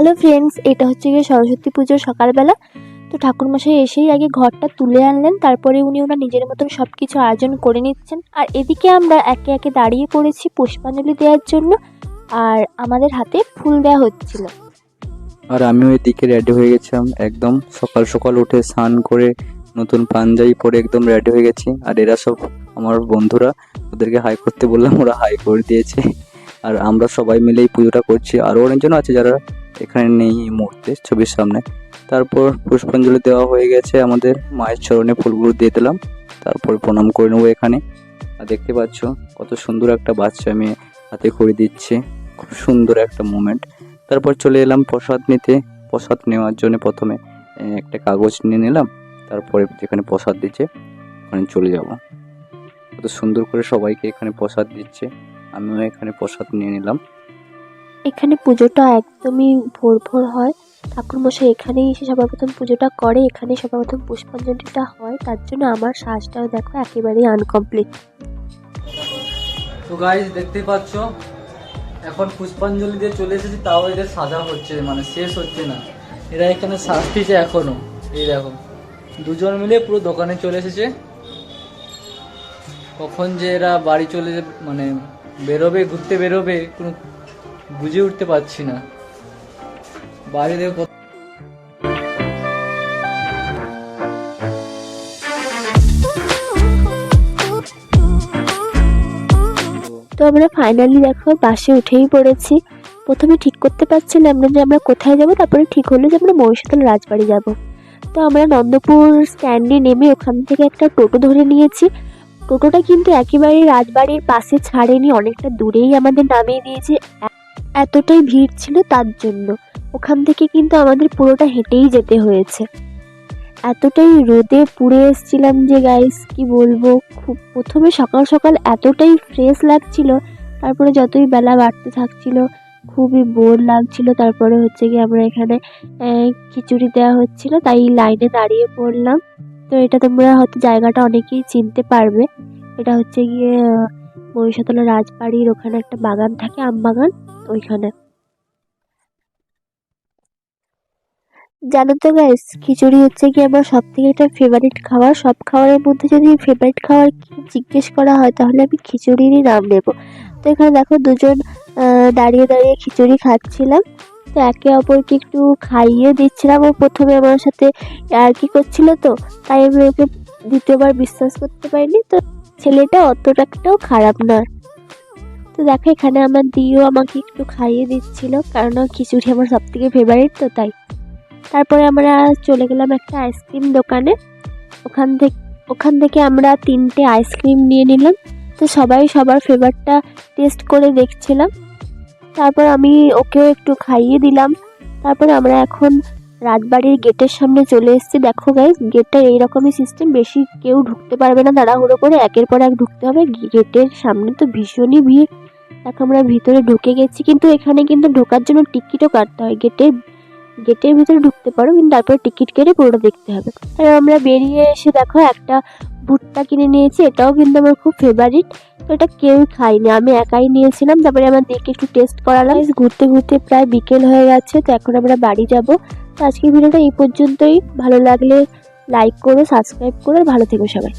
Hello friends এটা হচ্ছে গিয়ে সরস্বতী পুজোর সকালবেলা। তো ঠাকুরমশাই এসেই আগে ঘরটা তুলে আনলেন, তারপরে উনি ওনার নিজের মতন সব কিছু আয়োজন করে নিচ্ছেন। আর এদিকে আমরা একে একে দাঁড়িয়ে পড়েছি পুষ্পাঞ্জলি দেওয়ার জন্য, আর আমাদের হাতে ফুল দেওয়া হচ্ছিল। আর আমিও এদিকে রেডি হয়ে গেছিলাম, একদম সকাল সকাল উঠে স্নান করে নতুন পাঞ্জাবি পরে একদম রেডি হয়ে গেছি। আর এরা সব আমার বন্ধুরা, ওদেরকে হাই করতে বললাম, ওরা হাই করে দিয়েছে। আর আমরা সবাই মিলে এই পুজোটা করছি। আরও অনেকজন আছে যারা এখানে নেই এই মুহূর্তে ছবির সামনে। তারপর পুষ্পাঞ্জলি দেওয়া হয়ে গেছে আমাদের মায়ের চরণে ফুলগুলো দিয়ে দিলাম। তারপর প্রণাম করে নেব এখানে। আর দেখতে পাচ্ছ, কত সুন্দর একটা বাচ্চা মেয়ে হাতে করে দিচ্ছে। খুব সুন্দর একটা মোমেন্ট তারপর চলে এলাম প্রসাদ নিতে। প্রসাদ নেওয়ার জন্য প্রথমে একটা কাগজ নিয়ে নিলাম। তারপরে যেখানে প্রসাদ দিচ্ছে, ওখানে চলে যাব। কত সুন্দর করে সবাইকে এখানে প্রসাদ দিচ্ছে। আমিও এখানে প্রসাদ নিয়ে নিলাম। এখানে পুজোটা একদমই ভোর ভোর হয়। ঠাকুরমশাই এখানেই এসে সবার প্রথম পুজোটা করে এখানে সবার প্রথম পুষ্পাঞ্জলিটা হয়। তার জন্য আমার সাজটাও দেখো একেবারেই আনকমপ্লিট। তো গাইজ দেখতেই পাচ্ছ, এখন পুষ্পাঞ্জলি দিয়ে চলে এসেছি, তাও এদের সাজা হচ্ছে মানে শেষ হচ্ছে না। এরা এখানে সাজতেছে এখনও। এই দেখো, দুজন মিলে পুরো দোকানে চলে এসেছে। কখন যে এরা বাড়ি চলে মানে বেরোবে, ঘুরতে বেরোবে, কোনো বুঝে উঠতে পারছি না। বাইরে দেখো তো আমরা ফাইনালি দেখো, বাসে উঠেই পড়েছি। প্রথমে ঠিক করতে পারছিলাম না যে আমরা কোথায় যাব, তারপরে ঠিক হলো যে আমরা মহিষাদল রাজবাড়ি যাব। তো আমরা নন্দপুর স্ট্যান্ডে নেমে ওখান থেকে একটা টোটো ধরে নিয়েছি। টোটোটা কিন্তু একেবারে রাজবাড়ির পাশে ছাড়েনি, অনেকটা দূরেই আমাদের নামিয়ে দিয়েছে। এতটাই ভিড় ছিল তার জন্য। ওখান থেকে কিন্তু আমাদের পুরোটা হেঁটেই যেতে হয়েছে। এতটাই রোদে পুড়ে এসছিলাম যে গাইস কি বলব? খুব প্রথমে সকাল সকাল এতটাই ফ্রেশ লাগছিল, তারপরে যতই বেলা বাড়তে থাকছিল, খুবই বোর লাগছিল। তারপরে হচ্ছে কি আমরা এখানে খিচুড়ি দেওয়া হচ্ছিল, তাই লাইনে দাঁড়িয়ে পড়লাম। তো এটা তোমরা হয়তো জায়গাটা অনেকেই চিনতে পারবে। এটা হচ্ছে গিয়ে মহিষাতলা রাজবাড়ির ওখানে একটা বাগান থাকে, আম বাগান, ওইখানে। জানো তো গাইস খিচুড়ি হচ্ছে কি আমার সব থেকে একটা ফেভারিট খাবার। সব খাবারের মধ্যে যদি ফেভারিট খাবার জিজ্ঞেস করা হয়, তাহলে আমি খিচুড়িরই নাম নেব। তো এখানে দেখো দুজন দাঁড়িয়ে দাঁড়িয়ে খিচুড়ি খাচ্ছিলাম। তো একে অপরকে একটু খাইয়ে দিচ্ছিলাম। ও প্রথমে আমার সাথে আর কি করছিল তো, তাই আমি ওকে দ্বিতীয়বার বিশ্বাস করতে পারিনি, তো ছেলেটা অতটা একটাও খারাপ না তো দেখো, এখানে আমার দিও আমাকে একটু খাইয়ে দিচ্ছিল, কারণ খিচুড়ি আমার সব থেকে ফেভারিট তো তাই। তারপরে আমরা চলে গেলাম একটা আইসক্রিম দোকানে। ওখান থেকে ওখান থেকে আমরা তিনটে আইসক্রিম নিয়ে নিলাম। তো সবাই সবার ফ্লেভারটা টেস্ট করে দেখছিলাম। তারপর আমি ওকেও একটু খাইয়ে দিলাম। তারপরে আমরা এখন রাজবাড়ির গেটের সামনে চলে এসেছি। দেখো গাইজ গেটটা এইরকমই সিস্টেম বেশি কেউ ঢুকতে পারবে না। তাড়াহুড়ো করে একের পর এক ঢুকতে হবে। গেটের সামনে তো ভীষণই ভিড়। দেখো আমরা ভিতরে ঢুকে গেছি, কিন্তু এখানে কিন্তু ঢোকার জন্য টিকিটও কাটতে হয়। গেটের গেটের ভিতরে ঢুকতে পারো, কিন্তু তারপরে টিকিট কেটে পুরোটা দেখতে হবে। আর আমরা বেরিয়ে এসে দেখো একটা ভুট্টা কিনে নিয়েছি, এটাও কিন্তু আমার খুব ফেভারিট তো এটা কেউ খাইনি আমি একাই নিয়েছিলাম। তারপরে আমার দেখে একটু টেস্ট করালাম। ঘুরতে ঘুরতে প্রায় বিকেল হয়ে গেছে, তো এখন আমরা বাড়ি যাব। তো আজকের ভিডিওটা এই পর্যন্তই। ভালো লাগলে লাইক করো সাবস্ক্রাইব করো ভালো থেকো সবাই।